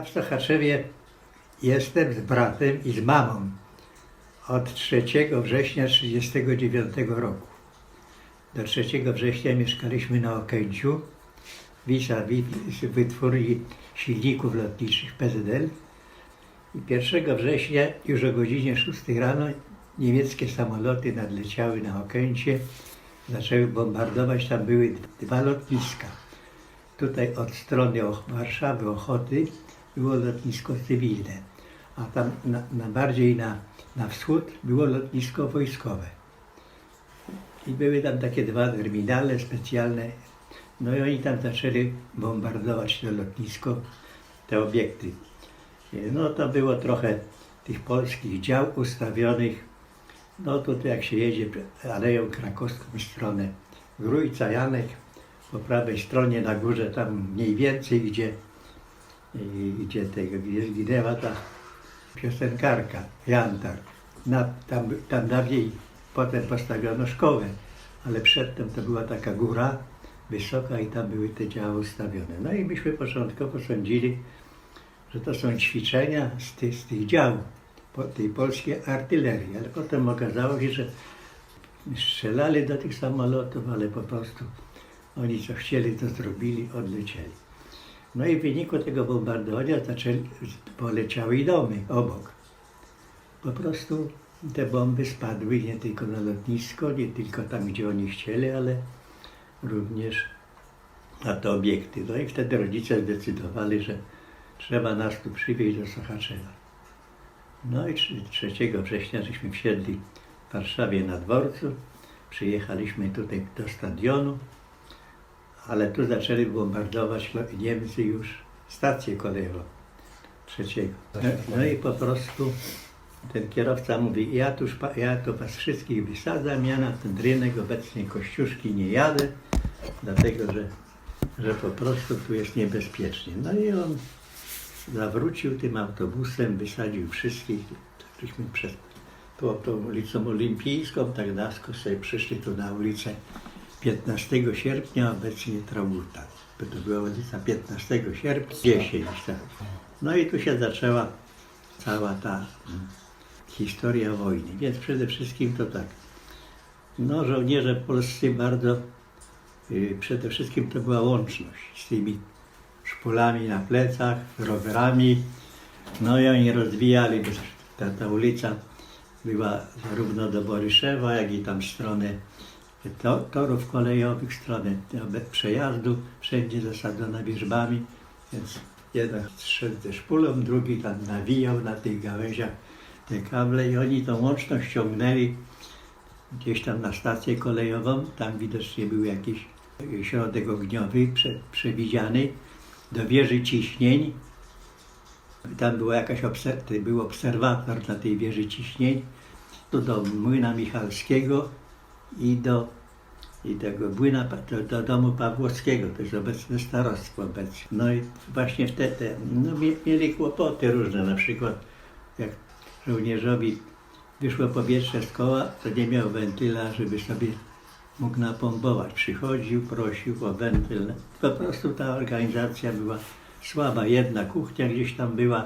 Ja w Sochaczewie jestem z bratem i z mamą od 3 września 1939 roku. Do 3 września mieszkaliśmy na Okęciu, vis-a-vis wytwórni silników lotniczych PZL. I 1 września już o godzinie 6 rano niemieckie samoloty nadleciały na Okęcie, zaczęły bombardować. Tam były dwa lotniska. Tutaj od strony Warszawy, Ochoty było lotnisko cywilne, a tam na, na bardziej na, na wschód było lotnisko wojskowe. I były tam takie dwa terminale specjalne. No i oni tam zaczęli bombardować to lotnisko, te obiekty. No to było trochę tych polskich dział ustawionych. No to tu jak się jedzie Aleją Krakowską w stronę Grójca, Janek, po prawej stronie na górze, tam mniej więcej, gdzie, y, gdzie, tego, gdzie zginęła ta piosenkarka, Jantar. Na, tam, tam dawniej potem postawiono szkołę, ale przedtem to była taka góra wysoka i tam były te działy ustawione. No i myśmy początkowo sądzili, że to są ćwiczenia z tych, z tych dział, po, tej polskiej artylerii, ale potem okazało się, że strzelali do tych samolotów, ale po prostu oni co chcieli, to zrobili, odlecieli. No i w wyniku tego bombardowania zaczęli, poleciały domy obok. Po prostu te bomby spadły nie tylko na lotnisko, nie tylko tam, gdzie oni chcieli, ale również na te obiekty. No i wtedy rodzice zdecydowali, że trzeba nas tu przywieźć do Sochaczewa. No i 3 września żeśmy wsiedli w Warszawie na dworcu, przyjechaliśmy tutaj do stadionu, ale tu zaczęli bombardować lo- Niemcy już stację kolejową trzeciego. No, no i po prostu ten kierowca mówi, ja tu, szpa- ja tu was wszystkich wysadzam, ja na ten rynek obecnie Kościuszki nie jadę, dlatego że, że po prostu tu jest niebezpiecznie. No i on zawrócił tym autobusem, wysadził wszystkich, żeśmy przez tą, tą ulicą Olimpijską, tak nasko sobie przyszli tu na ulicę 15 sierpnia, obecnie Traulta. Bo To była ulica 15 sierpnia, 10, tak. No i tu się zaczęła cała ta mm, historia wojny. Więc przede wszystkim to tak. No, żołnierze polscy bardzo, y, przede wszystkim to była łączność z tymi szpulami na plecach, rowerami. No i oni rozwijali, ta, ta ulica była zarówno do Boryszewa, jak i tam to, torów kolejowych, stronę przejazdu, wszędzie zasadzona wierzbami, więc jeden szedł ze szpulą, drugi tam nawijał na tych gałęziach te kable i oni tą łączność ciągnęli gdzieś tam na stację kolejową, tam widocznie był jakiś środek ogniowy prze, przewidziany do wieży ciśnień. Tam była jakaś obser- był obserwator na tej wieży ciśnień, tu do młyna Michalskiego i do i tego młyna Pa- do, do domu Pawłowskiego, to jest obecne starostwo obecnie. No i właśnie wtedy no, mie- mieli kłopoty różne, na przykład jak żołnierzowi wyszło powietrze z koła, to nie miał wentyla, żeby sobie mógł napompować. Przychodził, prosił o wentyl. Po prostu ta organizacja była słaba. Jedna kuchnia gdzieś tam była,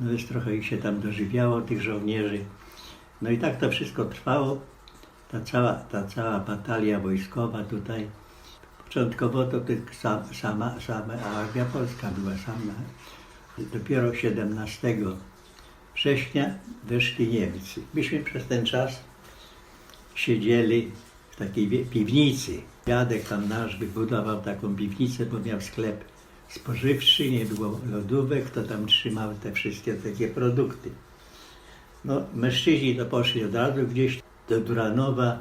no więc trochę ich się tam dożywiało, tych żołnierzy. No i tak to wszystko trwało. Ta cała, ta cała batalia wojskowa tutaj. Początkowo to tylko sam, sama, sama armia polska była sama. Dopiero 17 września weszli Niemcy. Myśmy przez ten czas siedzieli w takiej piwnicy. Dziadek tam nasz wybudował taką piwnicę, bo miał sklep spożywczy, nie było lodówek, to tam trzymał te wszystkie takie produkty. No, mężczyźni to poszli od razu gdzieś do Duranowa,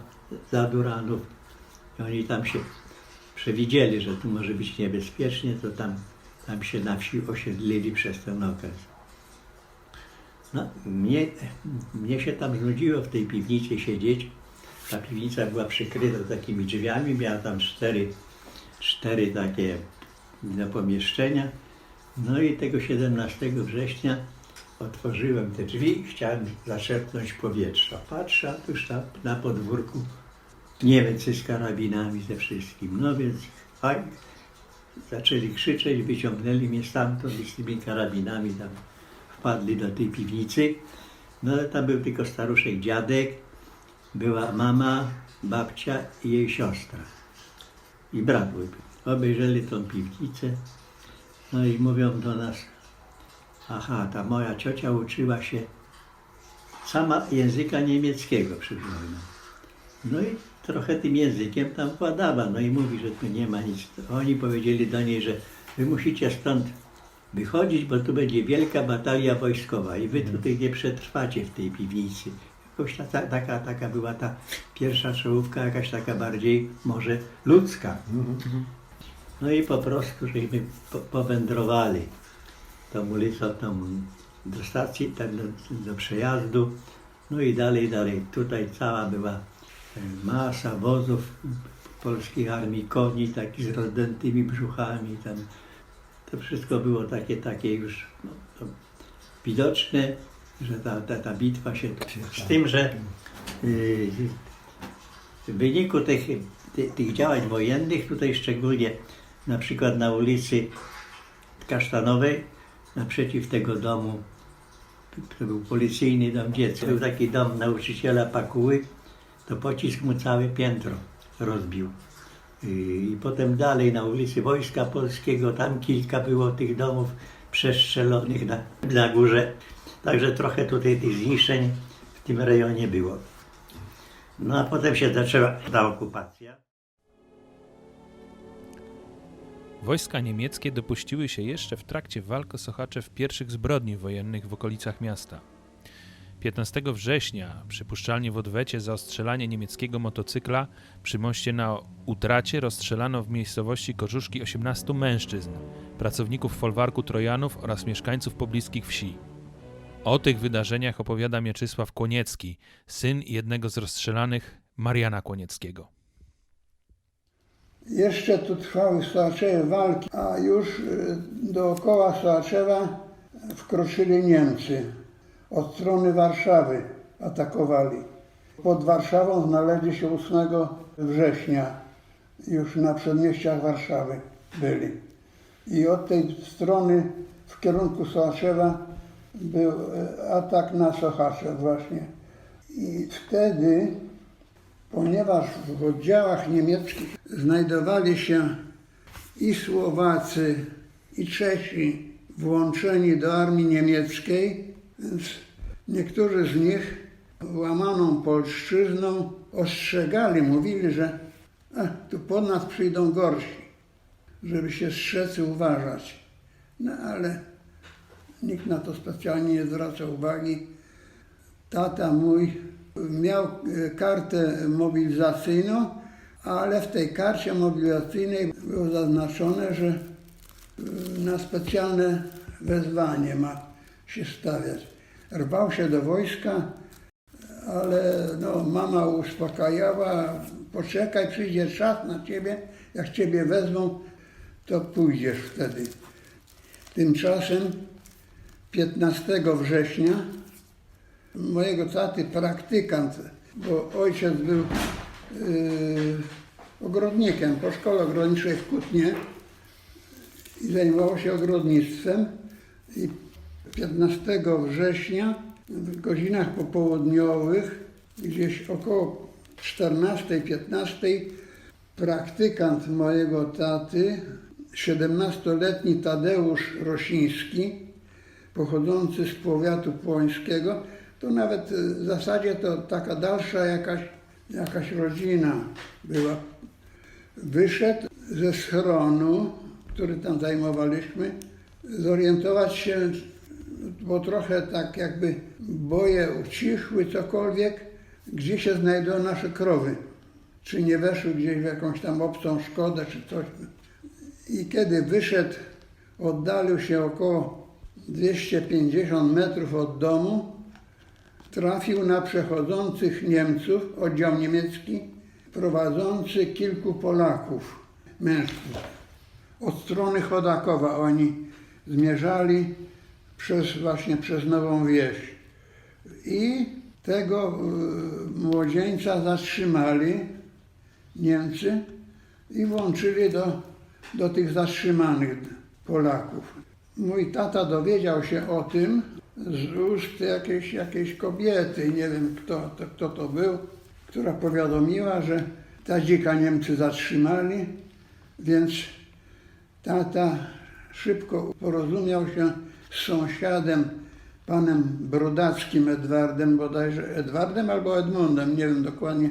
za Duranów. I oni tam się przewidzieli, że tu może być niebezpiecznie, to tam, tam się na wsi osiedlili przez ten okres. No, mnie, mnie się tam znudziło w tej piwnicy siedzieć. Ta piwnica była przykryta takimi drzwiami, miała tam cztery, cztery takie no, pomieszczenia. No i tego 17 września otworzyłem te drzwi chciałem zaczerpnąć powietrza. Patrzę, a tuż tam na podwórku Niemcy z karabinami ze wszystkim. No więc aj, zaczęli krzyczeć, wyciągnęli mnie stamtąd i z tymi karabinami tam wpadli do tej piwnicy. No ale tam był tylko staruszek dziadek, była mama, babcia i jej siostra. I brat był. Obejrzeli tą piwnicę, no i mówią do nas, aha, ta moja ciocia uczyła się sama języka niemieckiego przed wojną. No i trochę tym językiem tam władała, no i mówi, że tu nie ma nic. Oni powiedzieli do niej, że wy musicie stąd wychodzić, bo tu będzie wielka batalia wojskowa i wy tutaj nie przetrwacie w tej piwnicy. Jakoś ta, ta, taka, taka była ta pierwsza czołówka, jakaś taka bardziej może ludzka. No i po prostu żeśmy po, powędrowali tą ulicą tam do stacji, tam do, do przejazdu, no i dalej, dalej. Tutaj cała była e, masa wozów polskiej armii, koni takich z rozdętymi brzuchami, tam to wszystko było takie, takie już no, widoczne, że ta, ta, ta bitwa się... Z tym, że y, w wyniku tych, tych, tych działań wojennych, tutaj szczególnie na przykład na ulicy Kasztanowej, naprzeciw tego domu, to był policyjny dom dziecka, był taki dom nauczyciela Pakuły, to pocisk mu całe piętro rozbił. I potem dalej na ulicy Wojska Polskiego, tam kilka było tych domów przestrzelonych na, na górze. Także trochę tutaj tych zniszczeń w tym rejonie było. No a potem się zaczęła ta okupacja. Wojska niemieckie dopuściły się jeszcze w trakcie walk o Sochaczew pierwszych zbrodni wojennych w okolicach miasta. 15 września, przypuszczalnie w odwecie za ostrzelanie niemieckiego motocykla przy moście na Utracie rozstrzelano w miejscowości Korzuszki 18 mężczyzn, pracowników folwarku Trojanów oraz mieszkańców pobliskich wsi. O tych wydarzeniach opowiada Mieczysław Kłoniecki, syn jednego z rozstrzelanych Mariana Kłonieckiego. Jeszcze tu trwały w Sołaczewie walki, a już y, dookoła Sołaczewa wkroczyli Niemcy. Od strony Warszawy atakowali. Pod Warszawą znaleźli się 8 września. Już na przedmieściach Warszawy byli. I od tej strony w kierunku Sołaczewa był y, atak na Sochaczew właśnie. I wtedy ponieważ w oddziałach niemieckich znajdowali się i Słowacy, i Czesi włączeni do armii niemieckiej, więc niektórzy z nich łamaną polszczyzną ostrzegali, mówili, że a, tu po nas przyjdą gorsi, żeby się strzec i uważać. No ale nikt na to specjalnie nie zwracał uwagi. Tata mój miał e, kartę mobilizacyjną, ale w tej karcie mobilizacyjnej było zaznaczone, że e, na specjalne wezwanie ma się stawiać. Rwał się do wojska, ale no, mama uspokajała, poczekaj, przyjdzie czas na ciebie, jak ciebie wezmą, to pójdziesz wtedy. Tymczasem 15 września mojego taty praktykant, bo ojciec był yy, ogrodnikiem po szkole ogrodniczej w Kutnie i zajmował się ogrodnictwem. I 15 września w godzinach popołudniowych, gdzieś około 14-15, praktykant mojego taty, 17-letni Tadeusz Rosiński, pochodzący z powiatu płońskiego, to nawet y, w zasadzie to taka dalsza jakaś, jakaś rodzina była. Wyszedł ze schronu, który tam zajmowaliśmy, zorientować się, bo trochę tak jakby boje ucichły, cokolwiek, gdzie się znajdują nasze krowy. Czy nie weszły gdzieś w jakąś tam obcą szkodę, czy coś. I kiedy wyszedł, oddalił się około 250 metrów od domu, trafił na przechodzących Niemców, oddział niemiecki, prowadzący kilku Polaków, mężczyzn. Od strony Chodakowa oni zmierzali przez, właśnie przez Nową Wieś. I tego y, młodzieńca zatrzymali Niemcy i włączyli do do tych zatrzymanych Polaków. Mój tata dowiedział się o tym z ust jakiejś, jakiejś kobiety, nie wiem kto to, kto to był, która powiadomiła, że Tadzika Niemcy zatrzymali, więc tata szybko porozumiał się z sąsiadem, panem Brodackim Edwardem, bodajże Edwardem albo Edmundem, nie wiem dokładnie,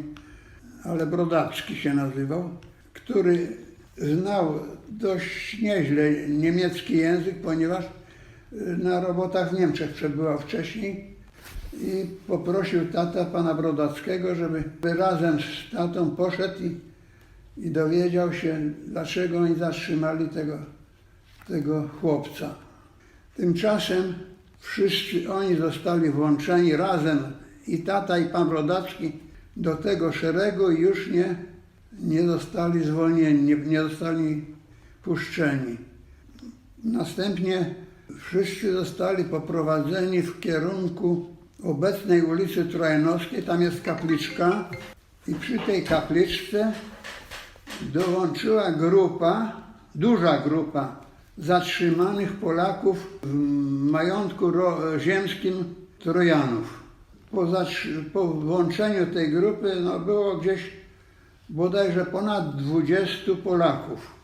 ale Brodacki się nazywał, który znał dość nieźle niemiecki język, ponieważ na robotach w Niemczech przebywał wcześniej i poprosił tata pana Brodackiego, żeby razem z tatą poszedł i, i dowiedział się, dlaczego oni zatrzymali tego, tego chłopca. Tymczasem wszyscy oni zostali włączeni razem i tata i pan Brodacki do tego szeregu i już nie, nie zostali zwolnieni, nie, nie zostali puszczeni. Następnie wszyscy zostali poprowadzeni w kierunku obecnej ulicy Trojanowskiej, tam jest kapliczka i przy tej kapliczce dołączyła grupa, duża grupa zatrzymanych Polaków w majątku ziemskim Trojanów. Po, po włączeniu tej grupy no, było gdzieś bodajże ponad 20 Polaków.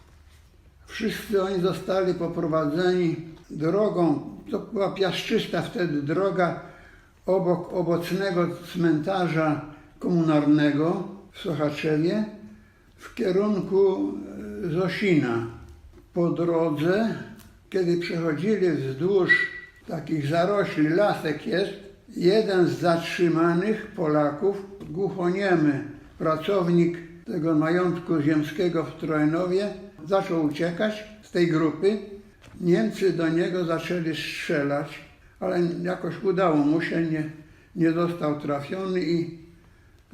Wszyscy oni zostali poprowadzeni drogą, to była piaszczysta wtedy droga obok obecnego cmentarza komunalnego w Sochaczewie w kierunku e, Zosina. Po drodze, kiedy przechodzili wzdłuż takich zarośli, lasek jest, jeden z zatrzymanych Polaków, głuchoniemy, pracownik tego majątku ziemskiego w Trojnowie, zaczął uciekać z tej grupy. Niemcy do niego zaczęli strzelać, ale jakoś udało mu się, nie, nie został trafiony i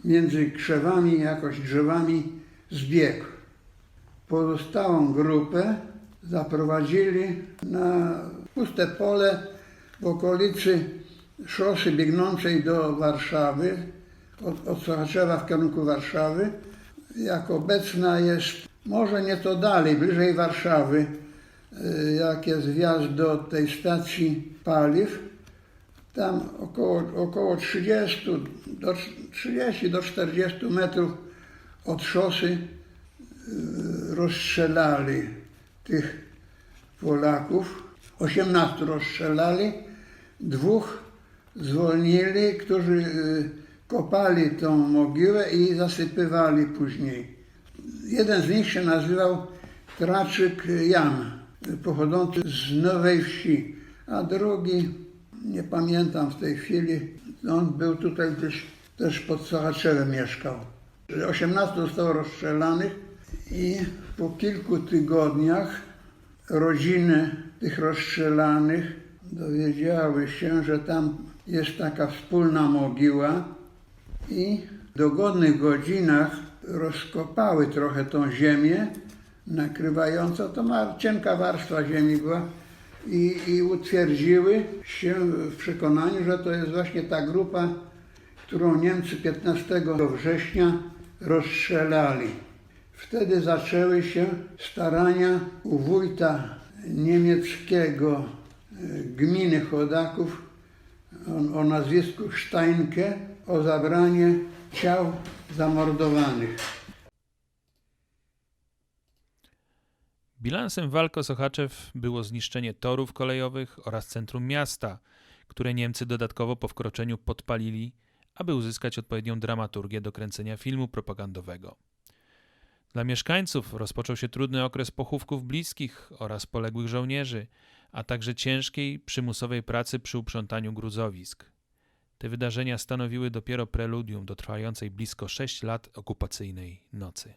między krzewami, jakoś drzewami zbiegł. Pozostałą grupę zaprowadzili na puste pole w okolicy szosy biegnącej do Warszawy, od, od Sochaczewa w kierunku Warszawy. Jak obecna jest, może nieco dalej, bliżej Warszawy, jak jest wjazd do tej stacji paliw, tam około, około 30 do, 30 do 40 metrów od szosy y, rozstrzelali tych Polaków. 18 rozstrzelali, dwóch zwolnili, którzy y, kopali tą mogiłę i zasypywali później. Jeden z nich się nazywał Traczyk Jan, pochodzący z Nowej Wsi, a drugi, nie pamiętam w tej chwili, on był tutaj gdzieś też pod Sochaczewem mieszkał. 18 zostało rozstrzelanych i po kilku tygodniach rodziny tych rozstrzelanych dowiedziały się, że tam jest taka wspólna mogiła i w dogodnych godzinach rozkopały trochę tą ziemię nakrywającą, to ma cienka warstwa ziemi była i, i utwierdziły się w przekonaniu, że to jest właśnie ta grupa, którą Niemcy 15 września rozstrzelali. Wtedy zaczęły się starania u wójta niemieckiego e, gminy Chodaków o, o nazwisku Steinke o zabranie ciał zamordowanych. Bilansem walk o Sochaczew było zniszczenie torów kolejowych oraz centrum miasta, które Niemcy dodatkowo po wkroczeniu podpalili, aby uzyskać odpowiednią dramaturgię do kręcenia filmu propagandowego. Dla mieszkańców rozpoczął się trudny okres pochówków bliskich oraz poległych żołnierzy, a także ciężkiej, przymusowej pracy przy uprzątaniu gruzowisk. Te wydarzenia stanowiły dopiero preludium do trwającej blisko 6 lat okupacyjnej nocy.